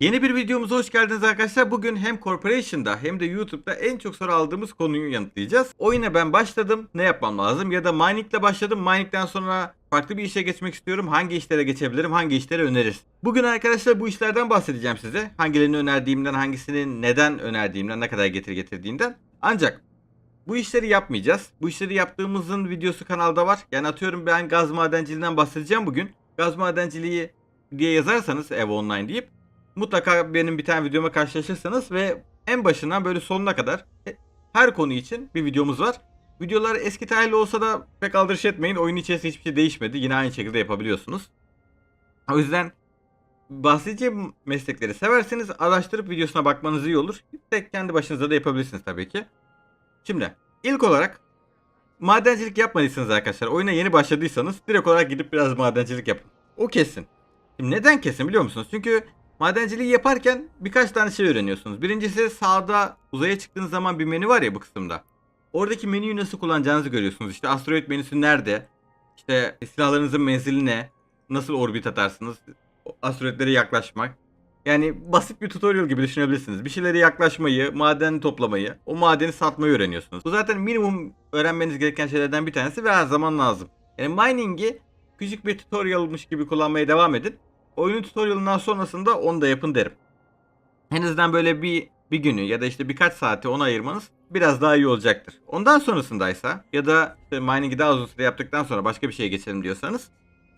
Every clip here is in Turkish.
Yeni bir videomuza hoş geldiniz arkadaşlar. Bugün hem Corporation'da hem de YouTube'da en çok soru aldığımız konuyu yanıtlayacağız. Oyuna ben başladım. Ne yapmam lazım? Ya da Mining'le başladım. Mining'den sonra farklı bir işe geçmek istiyorum. Hangi işlere geçebilirim? Hangi işleri önerir? Bugün arkadaşlar bu işlerden bahsedeceğim size. Hangilerini önerdiğimden, hangisini neden önerdiğimden, ne kadar getir getirdiğinden. Ancak bu işleri yapmayacağız. Bu işleri yaptığımızın videosu kanalda var. Yani atıyorum ben gaz madenciliğinden bahsedeceğim bugün. Gaz madenciliği diye yazarsanız ev online deyip mutlaka benim bir tane videoma karşılaşırsanız ve en başından böyle sonuna kadar e, her konu için bir videomuz var. Videolar eski tarihli olsa da pek aldırış etmeyin. Oyun içerisinde hiçbir şey değişmedi. Yine aynı şekilde yapabiliyorsunuz. O yüzden bahsedeceğim meslekleri severseniz araştırıp videosuna bakmanız iyi olur. Tek kendi başınıza da yapabilirsiniz tabii ki. Şimdi ilk olarak madencilik yapmadıysanız arkadaşlar oyuna yeni başladıysanız direkt olarak gidip biraz madencilik yapın. O kesin. Şimdi neden kesin biliyor musunuz? Çünkü madenciliği yaparken birkaç tane şey öğreniyorsunuz. Birincisi sağda uzaya çıktığınız zaman bir menü var ya bu kısımda. Oradaki menüyü nasıl kullanacağınızı görüyorsunuz. İşte asteroid menüsü nerede? İşte silahlarınızın menzili ne? Nasıl orbit atarsınız? Asteroidlere yaklaşmak. Yani basit bir tutorial gibi düşünebilirsiniz. Bir şeylere yaklaşmayı, maden toplamayı, o madeni satmayı öğreniyorsunuz. Bu zaten minimum öğrenmeniz gereken şeylerden bir tanesi ve her zaman lazım. Yani mining'i küçük bir tutorialmış gibi kullanmaya devam edin. Oyunun tutorialından sonrasında onu da yapın derim. En azından böyle bir bir günü ya da işte birkaç saati ona ayırmanız biraz daha iyi olacaktır. Ondan sonrasındaysa ya da işte mining'i daha uzun süre yaptıktan sonra başka bir şeye geçelim diyorsanız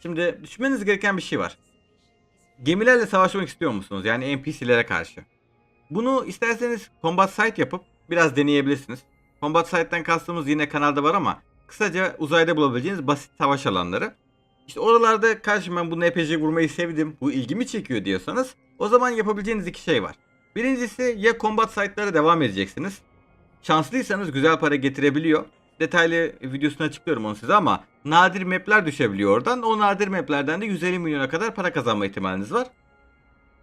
şimdi düşünmeniz gereken bir şey var. Gemilerle savaşmak istiyor musunuz? Yani NPC'lere karşı. Bunu isterseniz combat site yapıp biraz deneyebilirsiniz. Combat site'den kastımız yine kanalda var ama kısaca uzayda bulabileceğiniz basit savaş alanları. İşte oralarda karşı ben bu NPC vurmayı sevdim, bu ilgimi çekiyor diyorsanız o zaman yapabileceğiniz iki şey var. Birincisi ya combat site'lara devam edeceksiniz. Şanslıysanız güzel para getirebiliyor. Detaylı videosunu açıklıyorum onu size ama nadir map'ler düşebiliyor oradan. O nadir map'lerden de 150 milyona kadar para kazanma ihtimaliniz var.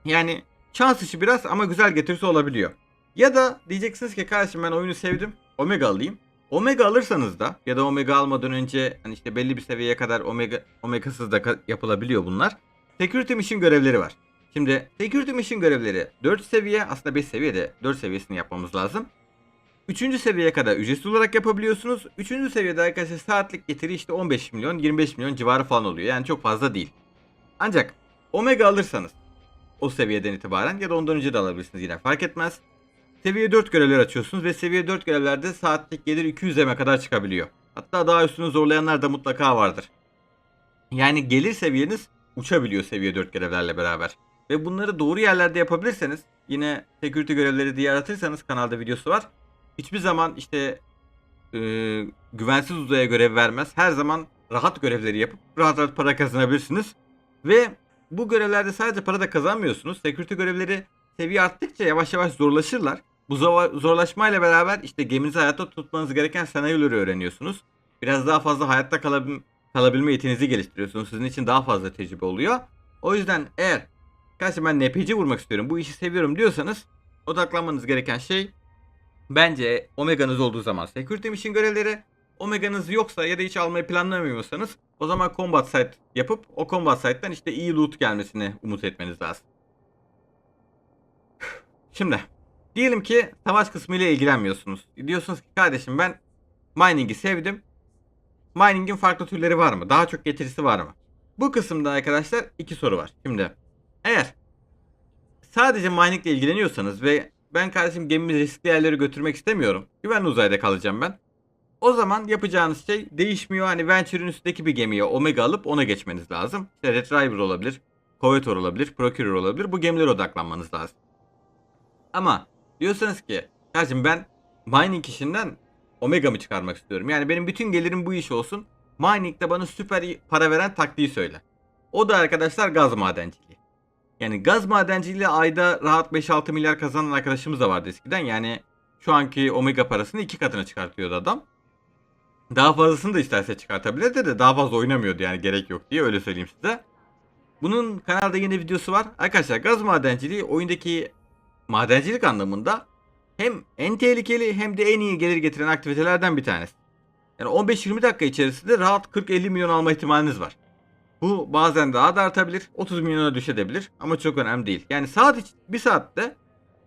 Yani şans işi biraz ama güzel getirisi olabiliyor. Ya da diyeceksiniz ki kardeşim ben oyunu sevdim. Omega alayım. Omega alırsanız da ya da Omega almadan önce hani işte belli bir seviyeye kadar Omega Omega'sız da yapılabiliyor bunlar. Security Mission görevleri var. Şimdi Security Mission görevleri 4 seviye aslında 5 seviyede 4 seviyesini yapmamız lazım. 3. seviyeye kadar ücretsiz olarak yapabiliyorsunuz. 3. seviyede arkadaşlar saatlik getiri işte 15 milyon 25 milyon civarı falan oluyor. Yani çok fazla değil. Ancak Omega alırsanız o seviyeden itibaren ya da ondan önce de alabilirsiniz yine fark etmez. Seviye 4 görevler açıyorsunuz ve seviye 4 görevlerde saatlik gelir 200 eme kadar çıkabiliyor. Hatta daha üstünü zorlayanlar da mutlaka vardır. Yani gelir seviyeniz uçabiliyor seviye 4 görevlerle beraber. Ve bunları doğru yerlerde yapabilirseniz yine security görevleri diye aratırsanız kanalda videosu var. Hiçbir zaman işte e, güvensiz uzaya görev vermez. Her zaman rahat görevleri yapıp rahat rahat para kazanabilirsiniz. Ve bu görevlerde sadece para da kazanmıyorsunuz. Security görevleri seviye arttıkça yavaş yavaş zorlaşırlar. Bu zor- zorlaşmayla beraber işte geminizi hayatta tutmanız gereken senaryoları öğreniyorsunuz. Biraz daha fazla hayatta kalabil- kalabilme yeteneğinizi geliştiriyorsunuz. Sizin için daha fazla tecrübe oluyor. O yüzden eğer karşı ben NPC vurmak istiyorum, bu işi seviyorum diyorsanız odaklanmanız gereken şey bence Omega'nız olduğu zaman Security Mission görevleri, Omega'nız yoksa ya da hiç almayı planlamıyorsanız o zaman Combat Site yapıp o Combat Site'den işte iyi loot gelmesini umut etmeniz lazım. Şimdi diyelim ki savaş kısmı ile ilgilenmiyorsunuz. Diyorsunuz ki kardeşim ben mining'i sevdim. Mining'in farklı türleri var mı? Daha çok getirisi var mı? Bu kısımda arkadaşlar iki soru var. Şimdi eğer sadece mining ile ilgileniyorsanız ve ben kardeşim gemimi riskli yerlere götürmek istemiyorum. Güvenli uzayda kalacağım ben. O zaman yapacağınız şey değişmiyor. Hani Venture'ın üstündeki bir gemiye Omega alıp ona geçmeniz lazım. İşte Retriever olabilir, Covetor olabilir, Procurer olabilir. Bu gemilere odaklanmanız lazım. Ama diyorsanız ki kardeşim ben mining işinden Omega mı çıkarmak istiyorum? Yani benim bütün gelirim bu iş olsun. Mining'de bana süper para veren taktiği söyle. O da arkadaşlar gaz madenciliği. Yani gaz madenciliği ayda rahat 5-6 milyar kazanan arkadaşımız da vardı eskiden. Yani şu anki Omega parasını iki katına çıkartıyordu adam. Daha fazlasını da isterse çıkartabilirdi de daha fazla oynamıyordu yani gerek yok diye öyle söyleyeyim size. Bunun kanalda yeni videosu var. Arkadaşlar gaz madenciliği oyundaki madencilik anlamında hem en tehlikeli hem de en iyi gelir getiren aktivitelerden bir tanesi. Yani 15-20 dakika içerisinde rahat 40-50 milyon alma ihtimaliniz var. Bu bazen daha da artabilir. 30 milyona düşebilir ama çok önemli değil. Yani saat iç, bir saatte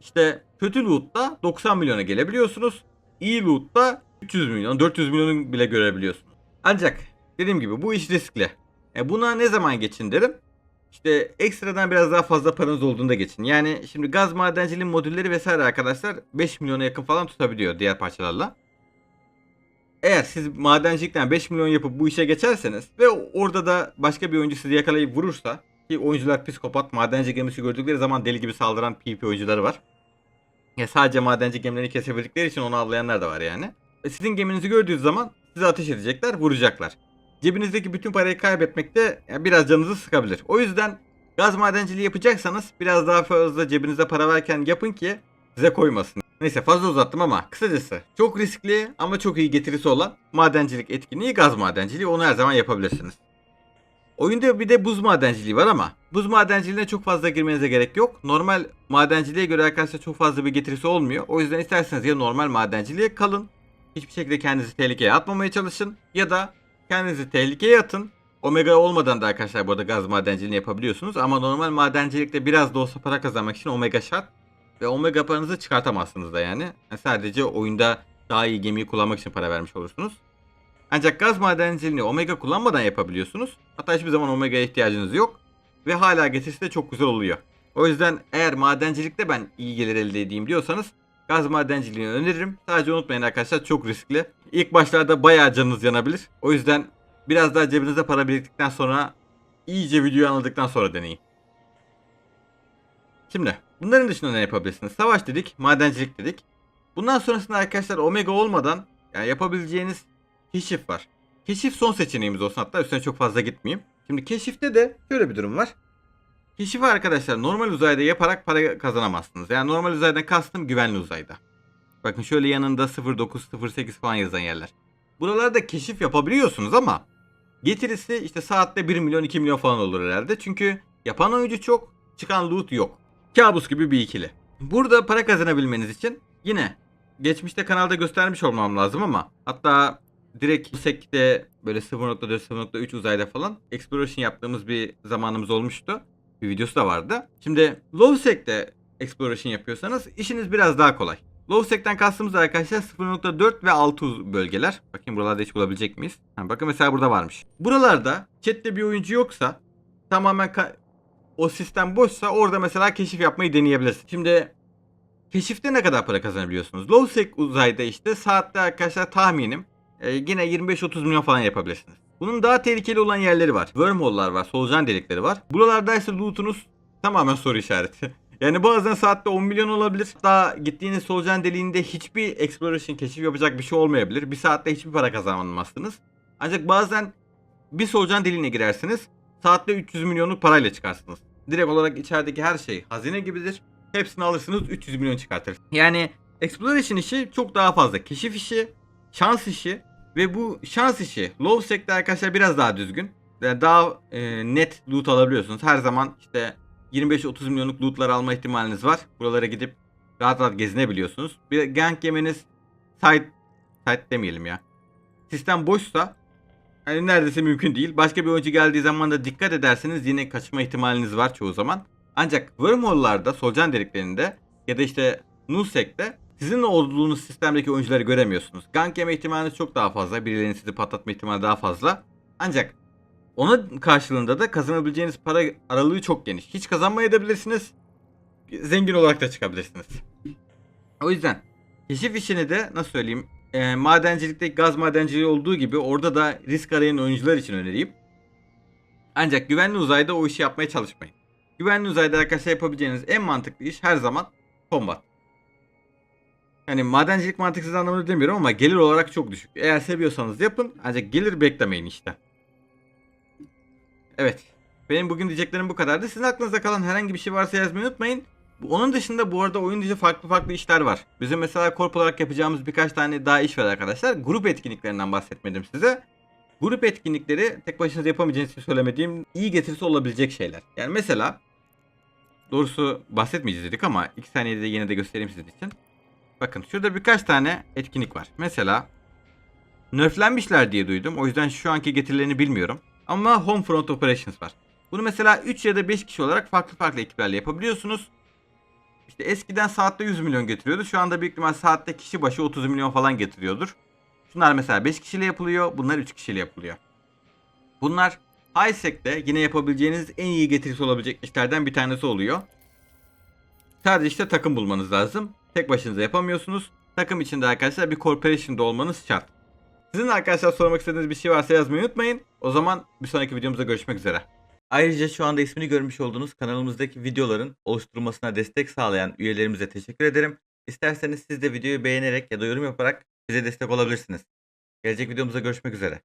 işte kötü loot'ta 90 milyona gelebiliyorsunuz. İyi loot'ta 300 milyon, 400 milyonu bile görebiliyorsunuz. Ancak dediğim gibi bu iş riskli. E buna ne zaman geçin derim. İşte ekstradan biraz daha fazla paranız olduğunda geçin. Yani şimdi gaz madenciliği modülleri vesaire arkadaşlar 5 milyona yakın falan tutabiliyor diğer parçalarla. Eğer siz madencilikten 5 milyon yapıp bu işe geçerseniz ve orada da başka bir oyuncu sizi yakalayıp vurursa ki oyuncular psikopat madenci gemisi gördükleri zaman deli gibi saldıran PvP oyuncuları var. Ya sadece madenci gemilerini kesebildikleri için onu avlayanlar da var yani. E sizin geminizi gördüğü zaman size ateş edecekler, vuracaklar. Cebinizdeki bütün parayı kaybetmek de yani biraz canınızı sıkabilir. O yüzden gaz madenciliği yapacaksanız biraz daha fazla cebinizde para varken yapın ki size koymasın. Neyse fazla uzattım ama kısacası çok riskli ama çok iyi getirisi olan madencilik etkinliği gaz madenciliği onu her zaman yapabilirsiniz. Oyunda bir de buz madenciliği var ama buz madenciliğine çok fazla girmenize gerek yok. Normal madenciliğe göre arkadaşlar çok fazla bir getirisi olmuyor. O yüzden isterseniz ya normal madenciliğe kalın. Hiçbir şekilde kendinizi tehlikeye atmamaya çalışın. Ya da kendinizi tehlikeye atın. Omega olmadan da arkadaşlar bu arada gaz madenciliğini yapabiliyorsunuz. Ama normal madencilikte biraz da olsa para kazanmak için omega şart. Ve omega paranızı çıkartamazsınız da yani. Yani sadece oyunda daha iyi gemiyi kullanmak için para vermiş olursunuz. Ancak gaz madenciliğini omega kullanmadan yapabiliyorsunuz. Hatta hiçbir zaman omega'ya ihtiyacınız yok. Ve hala getirisi de çok güzel oluyor. O yüzden eğer madencilikte ben iyi gelir elde edeyim diyorsanız gaz madenciliğini öneririm. Sadece unutmayın arkadaşlar çok riskli. İlk başlarda bayağı canınız yanabilir. O yüzden biraz daha cebinizde para biriktikten sonra iyice videoyu anladıktan sonra deneyin. Şimdi bunların dışında ne yapabilirsiniz? Savaş dedik, madencilik dedik. Bundan sonrasında arkadaşlar omega olmadan yani yapabileceğiniz keşif var. Keşif son seçeneğimiz olsun hatta üstüne çok fazla gitmeyeyim. Şimdi keşifte de şöyle bir durum var. Keşifi arkadaşlar normal uzayda yaparak para kazanamazsınız. Yani normal uzaydan kastım güvenli uzayda. Bakın şöyle yanında 09, 08 falan yazan yerler. Buralarda keşif yapabiliyorsunuz ama getirisi işte saatte 1 milyon 2 milyon falan olur herhalde. Çünkü yapan oyuncu çok, çıkan loot yok. Kabus gibi bir ikili. Burada para kazanabilmeniz için yine geçmişte kanalda göstermiş olmam lazım ama hatta direkt sekte böyle 0.4 0.3 uzayda falan exploration yaptığımız bir zamanımız olmuştu. Bir videosu da vardı. Şimdi Lowsek'te exploration yapıyorsanız işiniz biraz daha kolay. Lowsek'ten kastımız arkadaşlar 0.4 ve 6 bölgeler. Bakayım buralarda hiç bulabilecek miyiz? Ha, bakın mesela burada varmış. Buralarda chatte bir oyuncu yoksa tamamen o sistem boşsa orada mesela keşif yapmayı deneyebilirsin. Şimdi keşifte ne kadar para kazanabiliyorsunuz? Lowsec uzayda işte saatte arkadaşlar tahminim e, yine 25-30 milyon falan yapabilirsiniz. Bunun daha tehlikeli olan yerleri var. Wormhole'lar var, solucan delikleri var. Buralarda ise loot'unuz tamamen soru işareti. Yani bazen saatte 10 milyon olabilir. Daha gittiğiniz solucan deliğinde hiçbir exploration keşif yapacak bir şey olmayabilir. Bir saatte hiçbir para kazanamazsınız. Ancak bazen bir solucan deliğine girersiniz. Saatte 300 milyonluk parayla çıkarsınız. Direkt olarak içerideki her şey hazine gibidir. Hepsini alırsınız 300 milyon çıkartır. Yani exploration işi çok daha fazla. Keşif işi, şans işi ve bu şans işi low sec'te arkadaşlar biraz daha düzgün. Daha e, net loot alabiliyorsunuz. Her zaman işte 25-30 milyonluk lootlar alma ihtimaliniz var. Buralara gidip rahat rahat gezinebiliyorsunuz. Bir gank yemeniz site, site demeyelim ya. Sistem boşsa yani neredeyse mümkün değil. Başka bir oyuncu geldiği zaman da dikkat ederseniz yine kaçma ihtimaliniz var çoğu zaman. Ancak wormhole'larda, solucan deliklerinde ya da işte Nusek'te sizin olduğunuz sistemdeki oyuncuları göremiyorsunuz. Gank yeme ihtimaliniz çok daha fazla. Birilerinin sizi patlatma ihtimali daha fazla. Ancak ona karşılığında da kazanabileceğiniz para aralığı çok geniş. Hiç kazanmayabilirsiniz. Zengin olarak da çıkabilirsiniz. O yüzden keşif işini de nasıl söyleyeyim e, madencilikte gaz madenciliği olduğu gibi orada da risk arayan oyuncular için önereyim. Ancak güvenli uzayda o işi yapmaya çalışmayın. Güvenli uzayda arkadaşlar yapabileceğiniz en mantıklı iş her zaman combat. Yani madencilik mantıksız anlamında demiyorum ama gelir olarak çok düşük. Eğer seviyorsanız yapın ancak gelir beklemeyin işte. Evet. Benim bugün diyeceklerim bu kadardı. Sizin aklınızda kalan herhangi bir şey varsa yazmayı unutmayın. Onun dışında bu arada oyun dışı farklı farklı işler var. Bizim mesela korp olarak yapacağımız birkaç tane daha iş var arkadaşlar. Grup etkinliklerinden bahsetmedim size. Grup etkinlikleri tek başınıza yapamayacağınız için söylemediğim iyi getirisi olabilecek şeyler. Yani mesela doğrusu bahsetmeyeceğiz dedik ama 2 saniyede de yine de göstereyim sizin için. Bakın şurada birkaç tane etkinlik var. Mesela nerflenmişler diye duydum. O yüzden şu anki getirilerini bilmiyorum. Ama Home Front Operations var. Bunu mesela 3 ya da 5 kişi olarak farklı farklı ekiplerle yapabiliyorsunuz. İşte eskiden saatte 100 milyon getiriyordu. Şu anda büyük ihtimal saatte kişi başı 30 milyon falan getiriyordur. Şunlar mesela 5 kişiyle yapılıyor. Bunlar 3 kişiyle yapılıyor. Bunlar Highsec'te yine yapabileceğiniz en iyi getirisi olabilecek işlerden bir tanesi oluyor. Sadece işte takım bulmanız lazım. Tek başınıza yapamıyorsunuz. Takım içinde arkadaşlar bir corporation'da olmanız şart. Sizin arkadaşlar sormak istediğiniz bir şey varsa yazmayı unutmayın. O zaman bir sonraki videomuzda görüşmek üzere. Ayrıca şu anda ismini görmüş olduğunuz kanalımızdaki videoların oluşturulmasına destek sağlayan üyelerimize teşekkür ederim. İsterseniz siz de videoyu beğenerek ya da yorum yaparak bize destek olabilirsiniz. Gelecek videomuzda görüşmek üzere.